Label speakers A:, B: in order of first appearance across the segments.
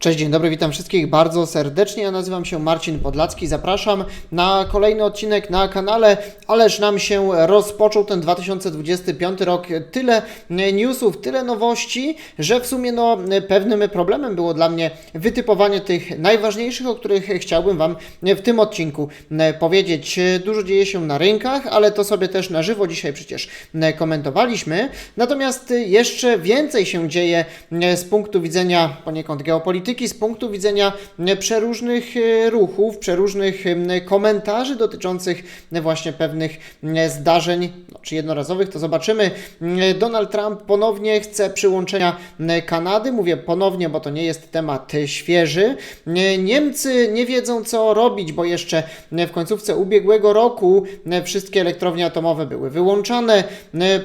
A: Cześć, dzień dobry, witam wszystkich bardzo serdecznie. Ja nazywam się Marcin Podlacki. Zapraszam na kolejny odcinek na kanale. Ależ nam się rozpoczął ten 2025 rok. Tyle newsów, tyle nowości, że w sumie no, pewnym problemem było dla mnie wytypowanie tych najważniejszych, o których chciałbym Wam w tym odcinku powiedzieć. Dużo dzieje się na rynkach, ale to sobie też na żywo dzisiaj przecież komentowaliśmy. Natomiast jeszcze więcej się dzieje z punktu widzenia poniekąd geopolityki z punktu widzenia e, przeróżnych e, ruchów, przeróżnych e, komentarzy dotyczących właśnie pewnych zdarzeń, no, czy jednorazowych, to zobaczymy. Donald Trump ponownie chce przyłączenia Kanady. Mówię ponownie, bo to nie jest temat świeży. Niemcy nie wiedzą, co robić, bo jeszcze w końcówce ubiegłego roku wszystkie elektrownie atomowe były wyłączane.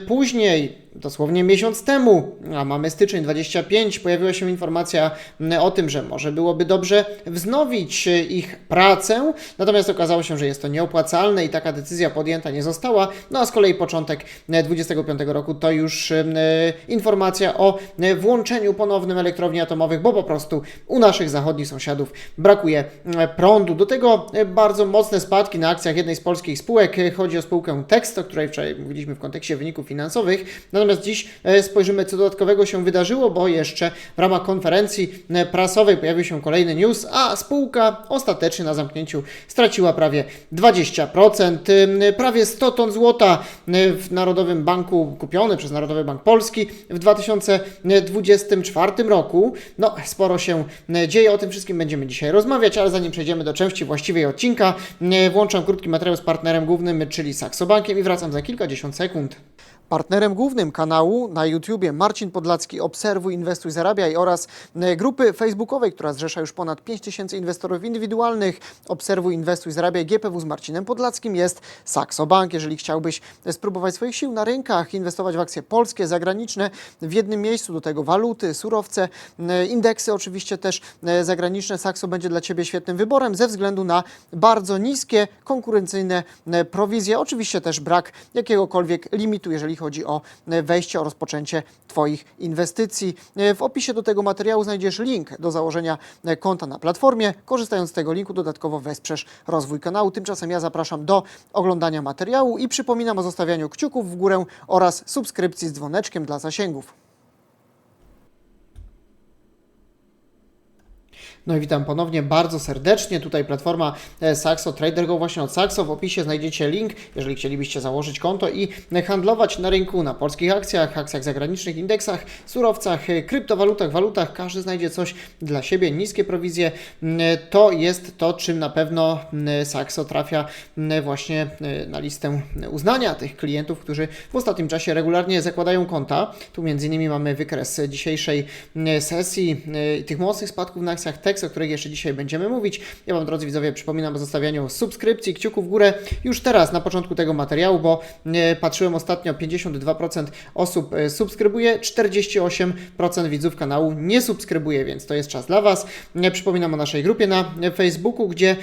A: Później dosłownie miesiąc temu, a mamy styczeń 25, pojawiła się informacja o tym, że może byłoby dobrze wznowić ich pracę, natomiast okazało się, że jest to nieopłacalne i taka decyzja podjęta nie została. No a z kolei początek 25 roku to już informacja o włączeniu ponownym elektrowni atomowych, bo po prostu u naszych zachodnich sąsiadów brakuje prądu. Do tego bardzo mocne spadki na akcjach jednej z polskich spółek. Chodzi o spółkę Text, o której wczoraj mówiliśmy w kontekście wyników finansowych. Natomiast dziś spojrzymy, co dodatkowego się wydarzyło, bo jeszcze w ramach konferencji prasowej pojawił się kolejny news, a spółka ostatecznie na zamknięciu straciła prawie 20%, prawie 100 ton złota w Narodowym Banku kupione przez Narodowy Bank Polski w 2024 roku. No, sporo się dzieje, o tym wszystkim będziemy dzisiaj rozmawiać, ale zanim przejdziemy do części właściwej odcinka, włączam krótki materiał z partnerem głównym, czyli Saxo Bankiem i wracam za kilkadziesiąt sekund. Partnerem głównym kanału na YouTubie Marcin Podlacki Obserwuj, Inwestuj, Zarabiaj oraz e, grupy facebookowej, która zrzesza już ponad 5000 inwestorów indywidualnych Obserwuj, Inwestuj, Zarabiaj GPW z Marcinem Podlackim jest Saxo Bank. Jeżeli chciałbyś spróbować swoich sił na rynkach, inwestować w akcje polskie, zagraniczne w jednym miejscu, do tego waluty, surowce, e, indeksy oczywiście też e, zagraniczne, Saxo będzie dla Ciebie świetnym wyborem ze względu na bardzo niskie, konkurencyjne prowizje. Oczywiście też brak jakiegokolwiek limitu, jeżeli jeżeli chodzi o e, wejście, o rozpoczęcie Twoich inwestycji. E, w opisie do tego materiału znajdziesz link do założenia e, konta na platformie. Korzystając z tego linku dodatkowo wesprzesz rozwój kanału. Tymczasem ja zapraszam do oglądania materiału i przypominam o zostawianiu kciuków w górę oraz subskrypcji z dzwoneczkiem dla zasięgów. No i witam ponownie bardzo serdecznie. Tutaj platforma e, Saxo Trader Go właśnie od Saxo. W opisie znajdziecie link, jeżeli chcielibyście założyć konto i handlować na rynku, na polskich akcjach, akcjach zagranicznych, indeksach, surowcach, e, kryptowalutach, walutach. Każdy znajdzie coś dla siebie. Niskie prowizje e, to jest to, czym na pewno Saxo trafia właśnie na listę uznania tych klientów, którzy w ostatnim czasie regularnie zakładają konta. Tu między innymi mamy wykres dzisiejszej sesji tych mocnych spadków na akcjach O których jeszcze dzisiaj będziemy mówić. Ja Wam, drodzy widzowie, przypominam o zostawianiu subskrypcji, kciuków w górę już teraz, na początku tego materiału, bo e, patrzyłem ostatnio, 52% osób e, subskrybuje, 48% widzów kanału nie subskrybuje, więc to jest czas dla Was. E, przypominam o naszej grupie na Facebooku, gdzie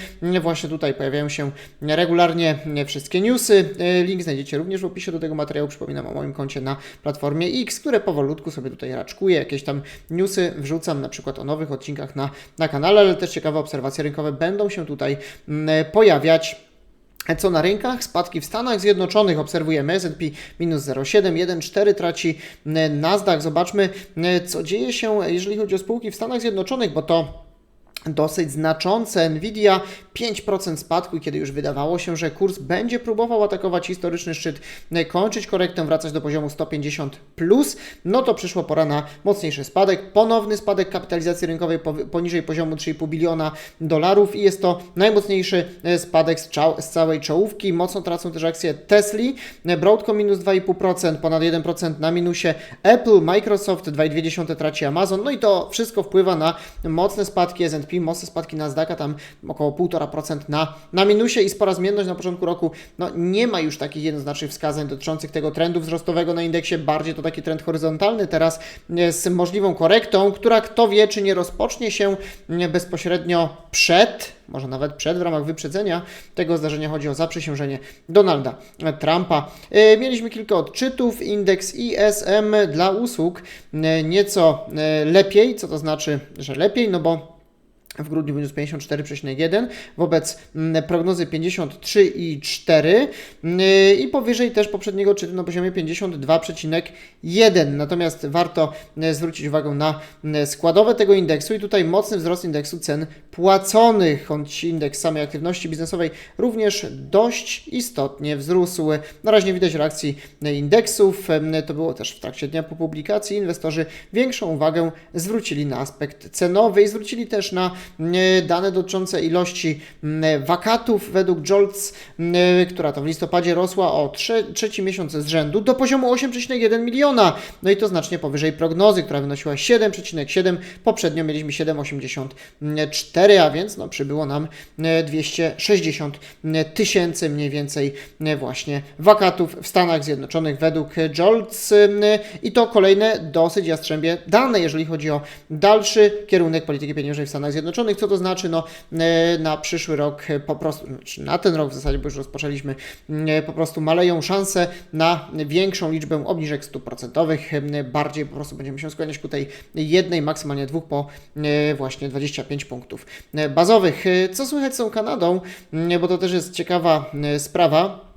A: właśnie tutaj pojawiają się regularnie wszystkie newsy. Link znajdziecie również w opisie do tego materiału. Przypominam o moim koncie na platformie X, które powolutku sobie tutaj raczkuje. Jakieś tam newsy wrzucam, na przykład o nowych odcinkach na na kanale, ale też ciekawe obserwacje rynkowe będą się tutaj mm, pojawiać. Co na rynkach? Spadki w Stanach Zjednoczonych obserwujemy. S&P minus 0,7, 1,4 traci mm, Nasdaq. Zobaczmy, mm, co dzieje się, jeżeli chodzi o spółki w Stanach Zjednoczonych, bo to dosyć znaczące. Nvidia 5% spadku, kiedy już wydawało się, że kurs będzie próbował atakować historyczny szczyt, kończyć korektę, wracać do poziomu 150, plus, no to przyszła pora na mocniejszy spadek. Ponowny spadek kapitalizacji rynkowej poniżej poziomu 3,5 biliona dolarów i jest to najmocniejszy e, spadek z, z całej czołówki. Mocno tracą też akcje Tesla, Broadcom minus 2,5%, ponad 1% na minusie Apple, Microsoft 2,2% traci Amazon, no i to wszystko wpływa na mocne spadki S&P, mocne spadki Nasdaqa, tam około 1,5% 1,5% na, na minusie i spora zmienność na początku roku. No, nie ma już takich jednoznacznych wskazań dotyczących tego trendu wzrostowego na indeksie, bardziej to taki trend horyzontalny teraz z możliwą korektą, która kto wie, czy nie rozpocznie się bezpośrednio przed, może nawet przed, w ramach wyprzedzenia tego zdarzenia. Chodzi o zaprzysiężenie Donalda Trumpa. E, Mieliśmy kilka odczytów. Indeks ISM dla usług e, nieco e, lepiej. Co to znaczy, że lepiej? No bo w grudniu wyniósł 54,1 wobec mm, prognozy 53,4 mm, i powyżej też poprzedniego odczytu na poziomie 52,1. Natomiast warto mm, zwrócić uwagę na mm, składowe tego indeksu i tutaj mocny wzrost indeksu cen płaconych, choć indeks samej aktywności biznesowej również dość istotnie wzrósł. Na razie nie widać reakcji indeksów, mm, to było też w trakcie dnia po publikacji. Inwestorzy większą uwagę zwrócili na aspekt cenowy i zwrócili też na dane dotyczące ilości mm, wakatów według JOLTS, mm, która to w listopadzie rosła o trze trzeci miesiąc z rzędu do poziomu 8,1 miliona. No i to znacznie powyżej prognozy, która wynosiła 7,7. Poprzednio mieliśmy 7,84, a więc no, przybyło nam e, 260 tysięcy mniej więcej e, właśnie wakatów w Stanach Zjednoczonych według JOLTS e, i to kolejne dosyć jastrzębie dane, jeżeli chodzi o dalszy kierunek polityki pieniężnej w Stanach Zjednoczonych. Co to znaczy? No, e, na przyszły rok e, po prostu, znaczy na ten rok w zasadzie, bo już rozpoczęliśmy, e, po prostu maleją szanse na większą liczbę obniżek stóp procentowych. Bardziej po prostu będziemy się skłaniać ku tej jednej, maksymalnie dwóch po właśnie 25 punktów bazowych. Co słychać z tą Kanadą? Bo to też jest ciekawa sprawa.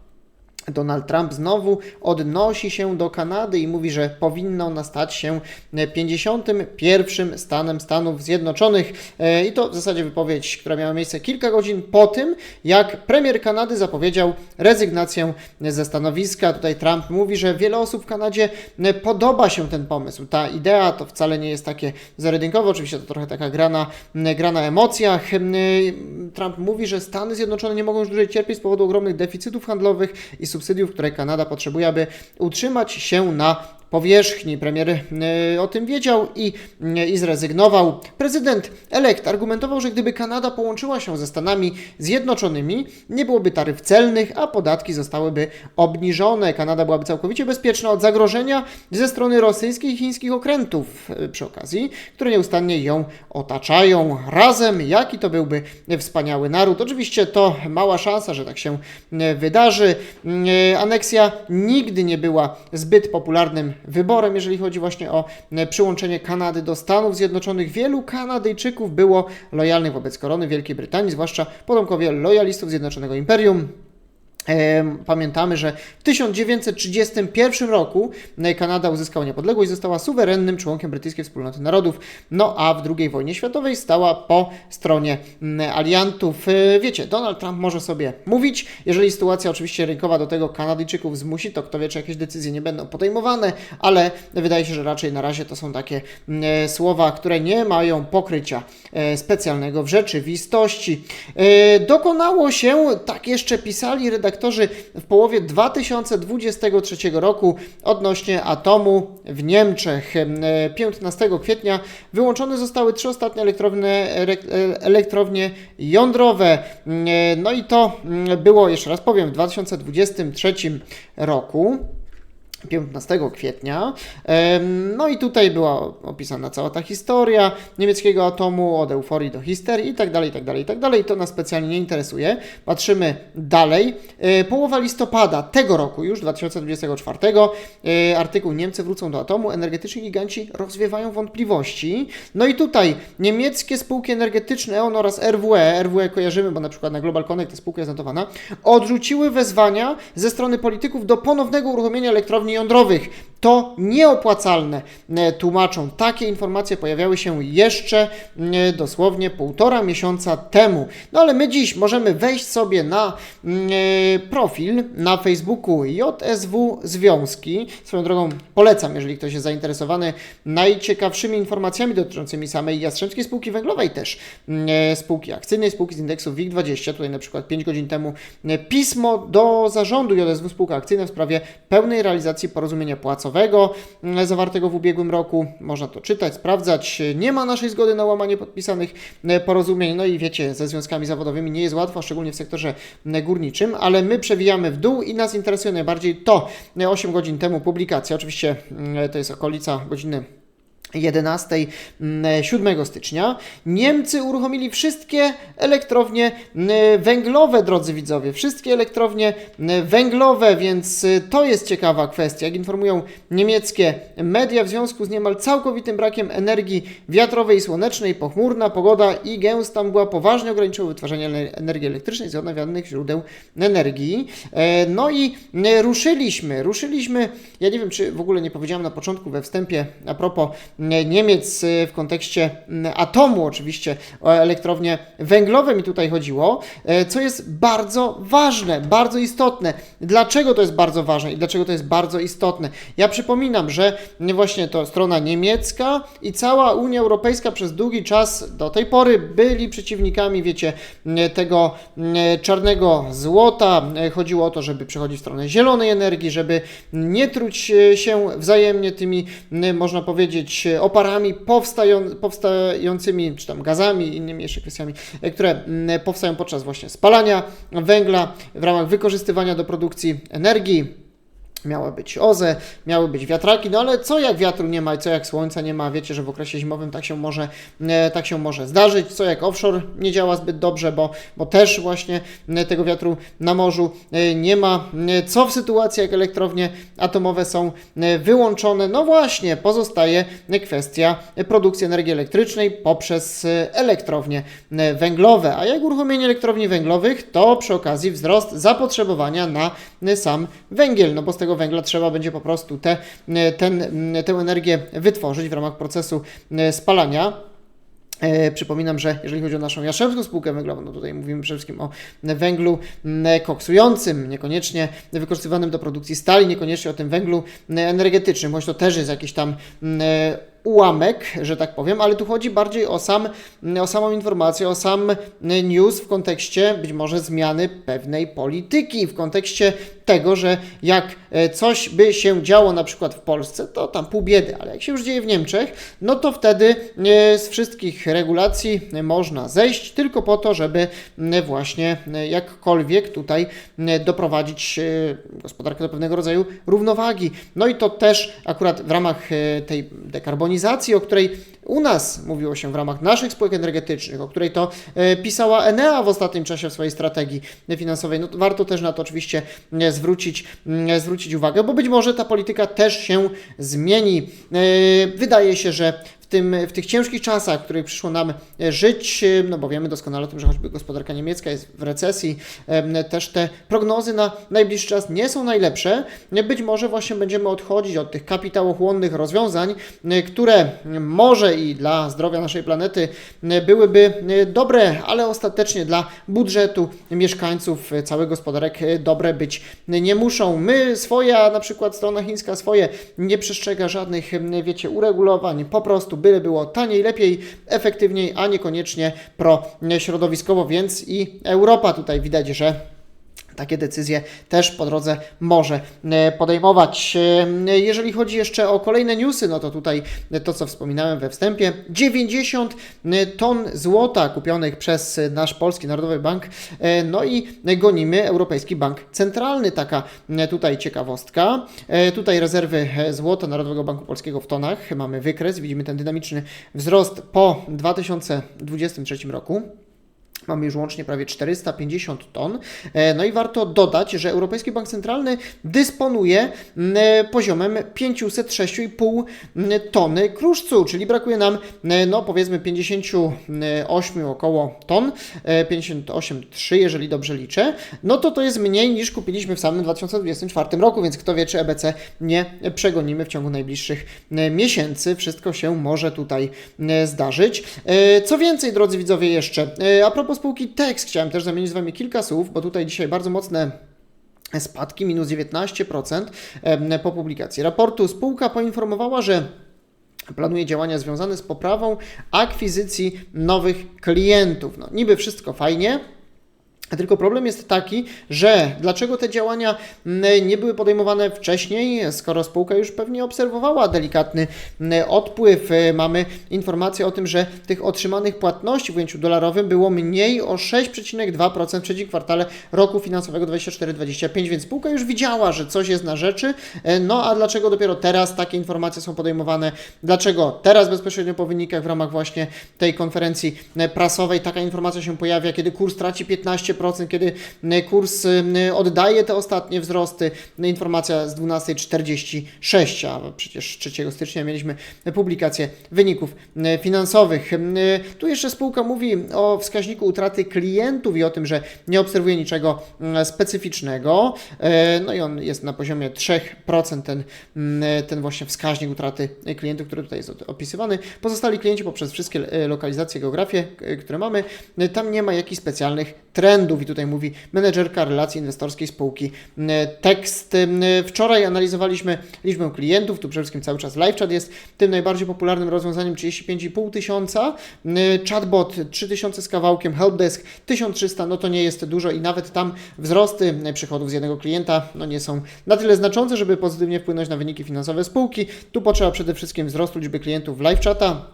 A: Donald Trump znowu odnosi się do Kanady i mówi, że powinna ona stać się 51 stanem Stanów Zjednoczonych. E, I to w zasadzie wypowiedź, która miała miejsce kilka godzin po tym, jak premier Kanady zapowiedział rezygnację ze stanowiska. Tutaj Trump mówi, że wiele osób w Kanadzie podoba się ten pomysł. Ta idea to wcale nie jest takie zaredynkowe, oczywiście to trochę taka gra na, gra na emocjach. Trump mówi, że Stany Zjednoczone nie mogą już dłużej cierpieć z powodu ogromnych deficytów handlowych i subsydiów, które Kanada potrzebuje, aby utrzymać się na powierzchni. Premier y, o tym wiedział i, y, i zrezygnował. Prezydent elekt argumentował, że gdyby Kanada połączyła się ze Stanami Zjednoczonymi, nie byłoby taryf celnych, a podatki zostałyby obniżone. Kanada byłaby całkowicie bezpieczna od zagrożenia ze strony rosyjskich i chińskich okrętów y, przy okazji, które nieustannie ją otaczają. Razem, jaki to byłby wspaniały naród. Oczywiście to mała szansa, że tak się wydarzy. Aneksja nigdy nie była zbyt popularnym wyborem, jeżeli chodzi właśnie o e, przyłączenie Kanady do Stanów Zjednoczonych. Wielu Kanadyjczyków było lojalnych wobec korony Wielkiej Brytanii, zwłaszcza potomkowie lojalistów Zjednoczonego Imperium. Pamiętamy, że w 1931 roku e, Kanada uzyskała niepodległość, została suwerennym członkiem brytyjskiej wspólnoty narodów, no a w II wojnie światowej stała po stronie aliantów. E, Wiecie, Donald Trump może sobie mówić, jeżeli sytuacja oczywiście rynkowa do tego Kanadyjczyków zmusi, to kto wie, czy jakieś decyzje nie będą podejmowane, ale wydaje się, że raczej na razie to są takie e, słowa, które nie mają pokrycia specjalnego w rzeczywistości. Dokonało się, tak jeszcze pisali redaktorzy w połowie 2023 roku odnośnie atomu w Niemczech. E, 15 kwietnia wyłączone zostały trzy ostatnie elektrownie, re- elektrownie jądrowe. E, No i to mm, było, jeszcze raz powiem, w 2023 roku. 15 kwietnia. No i tutaj była opisana cała ta historia niemieckiego atomu, od euforii do histerii i tak dalej, i tak dalej, i tak dalej. To nas specjalnie nie interesuje. Patrzymy dalej. E, Połowa listopada tego roku, już 2024, e, artykuł Niemcy wrócą do atomu, energetyczni giganci rozwiewają wątpliwości. No i tutaj niemieckie spółki energetyczne EON oraz RWE, RWE kojarzymy, bo na przykład na Global Connect ta spółka jest notowana, odrzuciły wezwania ze strony polityków do ponownego uruchomienia elektrowni jądrowych. To nieopłacalne, e, tłumaczą. Takie informacje pojawiały się jeszcze e, dosłownie półtora miesiąca temu. No ale my dziś możemy wejść sobie na mm, e, profil na Facebooku JSW Związki. Swoją drogą polecam, jeżeli ktoś jest zainteresowany najciekawszymi informacjami dotyczącymi samej Jastrzębskiej Spółki Węglowej też, mm, spółki akcyjnej, spółki z indeksu WIG20. Tutaj na przykład 5 godzin temu pismo do zarządu JSW Spółka Akcyjna w sprawie pełnej realizacji porozumienia płacowego finansowego mm, zawartego w ubiegłym roku. Można to czytać, sprawdzać. Nie ma naszej zgody na łamanie podpisanych e, porozumień. No i wiecie, ze związkami zawodowymi nie jest łatwo, szczególnie w sektorze m, górniczym, ale my przewijamy w dół i nas interesuje najbardziej to. E, 8 godzin temu publikacja, oczywiście mm, to jest okolica godziny 11 mm, 7 stycznia Niemcy uruchomili wszystkie elektrownie mm, węglowe, drodzy widzowie, wszystkie elektrownie mm, węglowe, więc y, to jest ciekawa kwestia. Jak informują niemieckie media, w związku z niemal całkowitym brakiem energii wiatrowej i słonecznej, pochmurna pogoda i gęsta mgła poważnie ograniczyły wytwarzanie energii elektrycznej z odnawialnych źródeł energii. E, No i mm, ruszyliśmy, ruszyliśmy, ja nie wiem, czy w ogóle nie powiedziałem na początku we wstępie a propos mm, Niemiec y, w kontekście atomu, oczywiście o elektrownie węglowe mi tutaj chodziło, e, co jest bardzo ważne, bardzo istotne. Dlaczego to jest bardzo ważne i dlaczego to jest bardzo istotne? Ja przypominam, że właśnie to strona niemiecka i cała Unia Europejska przez długi czas do tej pory byli przeciwnikami, wiecie, tego czarnego złota. E, Chodziło o to, żeby przechodzić w stronę zielonej energii, żeby nie truć e, się wzajemnie tymi, można powiedzieć, e, oparami powstają, powstającymi, czy tam gazami innymi jeszcze kwestiami, e, które m, powstają podczas właśnie spalania węgla w ramach wykorzystywania do produkcji energii. Miały być OZE, miały być wiatraki, no ale co jak wiatru nie ma i co jak słońca nie ma? Wiecie, że w okresie zimowym tak się może, e, tak się może zdarzyć. Co jak offshore nie działa zbyt dobrze, bo, bo też właśnie e, tego wiatru na morzu e, nie ma. Co w sytuacji, jak elektrownie atomowe są wyłączone? No właśnie, pozostaje kwestia produkcji energii elektrycznej poprzez elektrownie węglowe. A jak uruchomienie elektrowni węglowych, to przy okazji wzrost zapotrzebowania na sam węgiel, no bo z tego węgla trzeba będzie po prostu te, e, ten, m, tę energię wytworzyć w ramach procesu e, spalania. E, Przypominam, że jeżeli chodzi o naszą Jastrzębską Spółkę Węglową, no tutaj mówimy przede wszystkim o węglu koksującym, niekoniecznie wykorzystywanym do produkcji stali, niekoniecznie o tym węglu energetycznym, choć to też jest jakiś tam ułamek, że tak powiem, ale tu chodzi bardziej o, sam, o samą informację, o sam news w kontekście być może zmiany pewnej polityki, w kontekście tego, że jak e, coś by się działo na przykład w Polsce, to tam pół biedy, ale jak się już dzieje w Niemczech, no to wtedy e, z wszystkich regulacji można zejść tylko po to, żeby e, właśnie jakkolwiek tutaj doprowadzić gospodarkę do pewnego rodzaju równowagi. No i to też akurat w ramach tej dekarbonizacji, o której u nas mówiło się w ramach naszych spółek energetycznych, o której to e, pisała Enea w ostatnim czasie w swojej strategii finansowej. No, to warto też na to oczywiście e, zwrócić, mm, zwrócić uwagę, bo być może ta polityka też się zmieni. E, Wydaje się, że w, tym, w tych ciężkich czasach, w których przyszło nam e, żyć, e, no bo wiemy doskonale o tym, że choćby gospodarka niemiecka jest w recesji, em, też te prognozy na najbliższy czas nie są najlepsze. E, Być może właśnie będziemy odchodzić od tych kapitałochłonnych rozwiązań, e, które może i dla zdrowia naszej planety e, byłyby e, dobre, ale ostatecznie dla budżetu mieszkańców e, całych gospodarek e, dobre być nie muszą. My swoje, a na przykład strona chińska swoje, nie przestrzega żadnych, wiecie, uregulowań, po prostu byle było taniej, lepiej, efektywniej, a niekoniecznie pro-środowiskowo, więc i Europa tutaj widać, że takie decyzje też po drodze może e, podejmować. E, Jeżeli chodzi jeszcze o kolejne newsy, no to tutaj to, co wspominałem we wstępie, 90 ton złota kupionych przez nasz Polski Narodowy Bank, e, no i gonimy Europejski Bank Centralny, taka e, tutaj ciekawostka. E, Tutaj rezerwy e, złota Narodowego Banku Polskiego w tonach, mamy wykres, widzimy ten dynamiczny wzrost po 2023 roku. Mamy już łącznie prawie 450 ton. E, No i warto dodać, że Europejski Bank Centralny dysponuje e, poziomem 506,5 m, tony kruszcu, czyli brakuje nam, e, no powiedzmy 58 około ton, e, 58,3 jeżeli dobrze liczę, no to to jest mniej niż kupiliśmy w samym 2024 roku, więc kto wie, czy EBC nie przegonimy w ciągu najbliższych e, miesięcy. Wszystko się może tutaj e, zdarzyć. E, Co więcej, drodzy widzowie, jeszcze, e, a propos spółki Tex, chciałem też zamienić z Wami kilka słów, bo tutaj dzisiaj bardzo mocne spadki, minus 19% em, po publikacji raportu. Spółka poinformowała, że planuje działania związane z poprawą akwizycji nowych klientów. No, niby wszystko fajnie, Tylko problem jest taki, że dlaczego te działania nie były podejmowane wcześniej, skoro spółka już pewnie obserwowała delikatny odpływ. Mamy informację o tym, że tych otrzymanych płatności w ujęciu dolarowym było mniej o 6,2% w trzecim kwartale roku finansowego 24-25, więc spółka już widziała, że coś jest na rzeczy. Y, No a dlaczego dopiero teraz takie informacje są podejmowane? Dlaczego teraz bezpośrednio po wynikach w ramach właśnie tej konferencji y, prasowej taka informacja się pojawia, kiedy kurs traci 15%, kiedy y, kurs y, oddaje te ostatnie wzrosty. No, Informacja z 12.46, a przecież 3 stycznia mieliśmy publikację wyników y, finansowych. Tu jeszcze spółka mówi o wskaźniku utraty klientów i o tym, że nie obserwuje niczego specyficznego. E, No i on jest na poziomie 3%, ten, ten właśnie wskaźnik utraty klientów, który tutaj jest opisywany. Pozostali klienci poprzez wszystkie e, lokalizacje, geografie, które mamy, e, tam nie ma jakichś specjalnych trendów i tutaj mówi menedżerka relacji inwestorskiej spółki Tekst. Wczoraj analizowaliśmy liczbę klientów, tu przede wszystkim cały czas LiveChat jest tym najbardziej popularnym rozwiązaniem 35,5 tysiąca, chatbot 3000 z kawałkiem, helpdesk 1300, no to nie jest dużo i nawet tam wzrosty przychodów z jednego klienta no nie są na tyle znaczące, żeby pozytywnie wpłynąć na wyniki finansowe spółki. Tu potrzeba przede wszystkim wzrostu liczby klientów LiveChata,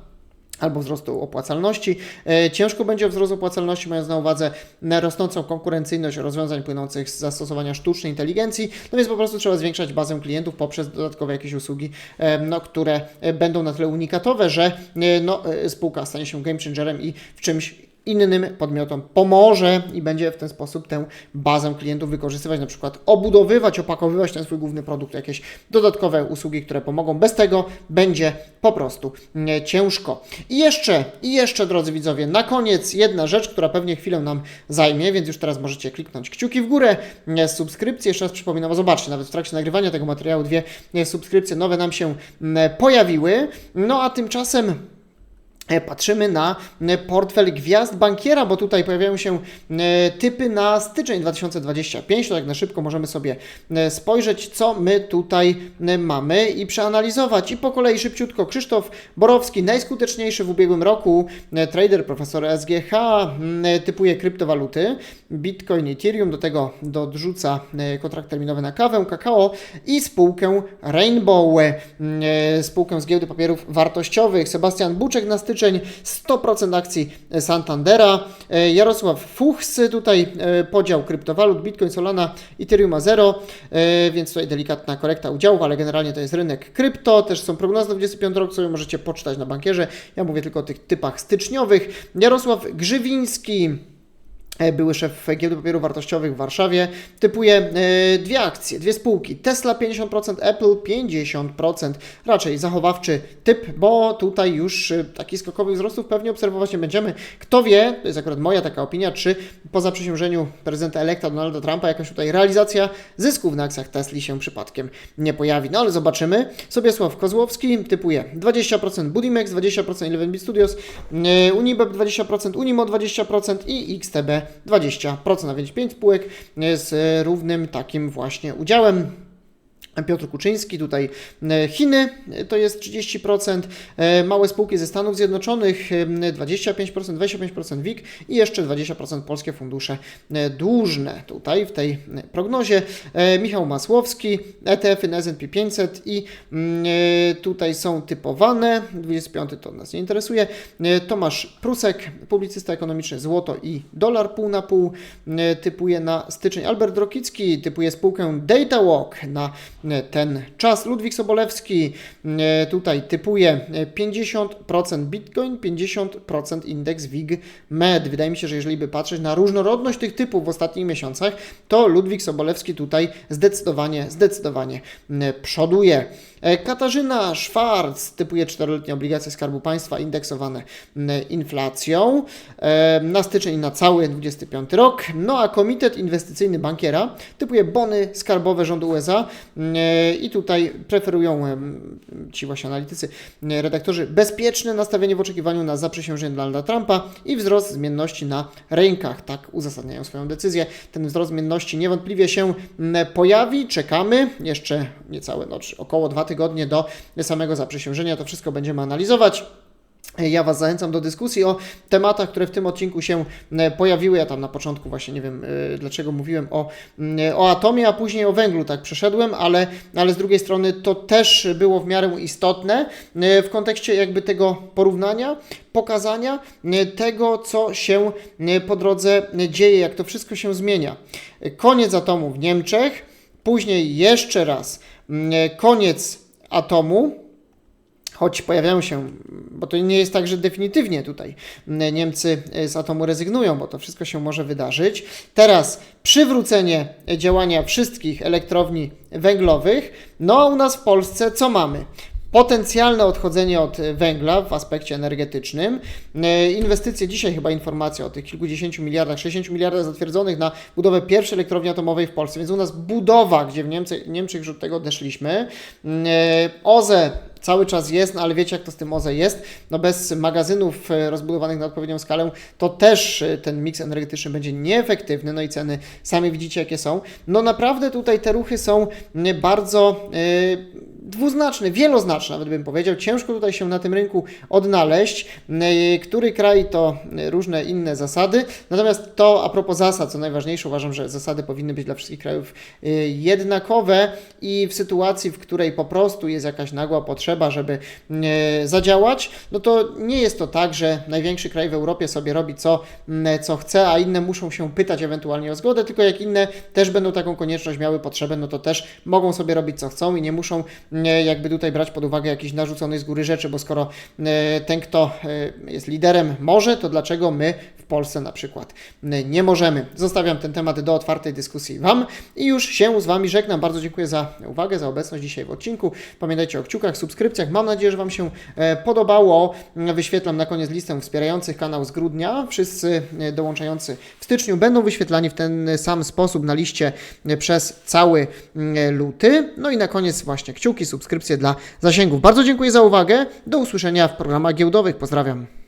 A: albo wzrostu opłacalności. E, Ciężko będzie o wzrost opłacalności, mając na uwadze rosnącą konkurencyjność rozwiązań płynących z zastosowania sztucznej inteligencji, no więc po prostu trzeba zwiększać bazę klientów poprzez dodatkowe jakieś usługi, e, no, które e, będą na tyle unikatowe, że no, spółka stanie się game changerem i w czymś innym podmiotom pomoże i będzie w ten sposób tę bazę klientów wykorzystywać, na przykład obudowywać, opakowywać ten swój główny produkt, jakieś dodatkowe usługi, które pomogą. Bez tego będzie po prostu ciężko. I jeszcze, i jeszcze, drodzy widzowie, na koniec jedna rzecz, która pewnie chwilę nam zajmie, więc już teraz możecie kliknąć kciuki w górę, subskrypcje, jeszcze raz przypominam, zobaczcie, nawet w trakcie nagrywania tego materiału dwie subskrypcje nowe nam się pojawiły, no a tymczasem Patrzymy na e, portfel gwiazd bankiera, bo tutaj pojawiają się e, typy na styczeń 2025. To tak na szybko możemy sobie e, spojrzeć, co my tutaj e, mamy i przeanalizować. I po kolei szybciutko Krzysztof Borowski, najskuteczniejszy w ubiegłym roku e, trader, profesor SGH, m, e, typuje kryptowaluty, Bitcoin, Ethereum, do tego dorzuca e, kontrakt terminowy na kawę, kakao i spółkę Rainbow, e, spółkę z giełdy papierów wartościowych. Sebastian Buczek na styczeń 100% akcji Santandera. E, Jarosław Fuchs, tutaj e, podział kryptowalut, Bitcoin, Solana, Ethereum a zero, e, więc tutaj delikatna korekta udziałów, ale generalnie to jest rynek krypto. Też są prognozy na 25 rok, sobie możecie poczytać na bankierze. Ja mówię tylko o tych typach styczniowych. Jarosław Grzywiński. E, były szef giełdy papierów wartościowych w Warszawie, typuje e, dwie akcje, dwie spółki. Tesla 50%, Apple 50%. Raczej zachowawczy typ, bo tutaj już e, takich skokowych wzrostów pewnie obserwować nie będziemy. Kto wie, to jest akurat moja taka opinia, czy po zaprzysiężeniu prezydenta elekta Donalda Trumpa jakaś tutaj realizacja zysków na akcjach Tesli się przypadkiem nie pojawi. No ale zobaczymy. Sobiesław Kozłowski typuje 20% Budimex, 20% Eleven Studios, Unibep 20%, Unimo 20% i XTB 20%, a więc 5 spółek z równym takim właśnie udziałem. Piotr Kuczyński, tutaj e, Chiny e, to jest 30%, e, małe spółki ze Stanów Zjednoczonych e, 25%, 25% WIG i jeszcze 20% polskie fundusze dłużne tutaj w tej prognozie. Michał Masłowski, ETF-y na S&P 500 i mm, tutaj są typowane, 25 to nas nie interesuje, Tomasz Prusek, publicysta ekonomiczny złoto i dolar pół na pół, typuje na styczeń. Albert Rokicki typuje spółkę DataWalk na ten czas. Ludwik Sobolewski e, tutaj typuje e, 50% Bitcoin, 50% indeks WIG MED. Wydaje mi się, że jeżeli by patrzeć na różnorodność tych typów w ostatnich miesiącach, to Ludwik Sobolewski tutaj zdecydowanie, zdecydowanie przoduje. E, Katarzyna Szwarc typuje 4-letnie obligacje Skarbu Państwa indeksowane inflacją e, na styczeń i na cały 25 rok. No a Komitet Inwestycyjny Bankiera typuje bony skarbowe rządu USA e, i tutaj preferują ci właśnie analitycy, redaktorzy bezpieczne nastawienie w oczekiwaniu na zaprzysiężenie Donalda Trumpa i wzrost zmienności na rynkach. Tak uzasadniają swoją decyzję. Ten wzrost zmienności niewątpliwie się pojawi. Czekamy jeszcze niecałe, no, około dwa tygodnie do samego zaprzysiężenia. To wszystko będziemy analizować. Ja Was zachęcam do dyskusji o tematach, które w tym odcinku się e, pojawiły. Ja tam na początku właśnie nie wiem e, dlaczego mówiłem o, mm, o atomie, a później o węglu tak przeszedłem, ale, ale z drugiej strony to też było w miarę istotne e, w kontekście jakby tego porównania, pokazania tego, co się po drodze dzieje, jak to wszystko się zmienia. Koniec atomu w Niemczech, później jeszcze raz mm, koniec atomu choć pojawiają się, bo to nie jest tak, że definitywnie tutaj Niemcy z atomu rezygnują, bo to wszystko się może wydarzyć. Teraz przywrócenie działania wszystkich elektrowni węglowych. No a u nas w Polsce co mamy? Potencjalne odchodzenie od węgla w aspekcie energetycznym. E, Inwestycje, dzisiaj chyba informacja o tych kilkudziesięciu miliardach, 60 miliardach zatwierdzonych na budowę pierwszej elektrowni atomowej w Polsce. Więc u nas budowa, gdzie w Niemcy, Niemczech już od tego odeszliśmy. E, OZE cały czas jest, no ale wiecie jak to z tym OZE jest. No bez magazynów e, rozbudowanych na odpowiednią skalę to też e, ten miks energetyczny będzie nieefektywny, no i ceny sami widzicie jakie są. No naprawdę tutaj te ruchy są bardzo dwuznaczne, wieloznaczne nawet bym powiedział. Ciężko tutaj się na tym rynku odnaleźć. E, Który kraj to e, różne inne zasady. Natomiast to a propos zasad, co najważniejsze, uważam, że zasady powinny być dla wszystkich krajów e, jednakowe i w sytuacji, w której po prostu jest jakaś nagła potrzeba, żeby zadziałać, no to nie jest to tak, że największy kraj w Europie sobie robi co, co chce, a inne muszą się pytać ewentualnie o zgodę, tylko jak inne też będą taką konieczność miały potrzebę, no to też mogą sobie robić co chcą i nie muszą jakby tutaj brać pod uwagę jakiś narzucony z góry rzeczy, bo skoro e, ten, kto e, jest liderem może, to dlaczego my Polsce na przykład nie możemy? Zostawiam ten temat do otwartej dyskusji Wam i już się z Wami żegnam. Bardzo dziękuję za uwagę, za obecność dzisiaj w odcinku. Pamiętajcie o kciukach, subskrypcjach. Mam nadzieję, że Wam się e, podobało. Wyświetlam na koniec listę wspierających kanał z grudnia. Wszyscy e, dołączający w styczniu będą wyświetlani w ten sam sposób na liście e, przez cały luty. No i na koniec właśnie kciuki, subskrypcje dla zasięgów. Bardzo dziękuję za uwagę. Do usłyszenia w programach giełdowych. Pozdrawiam.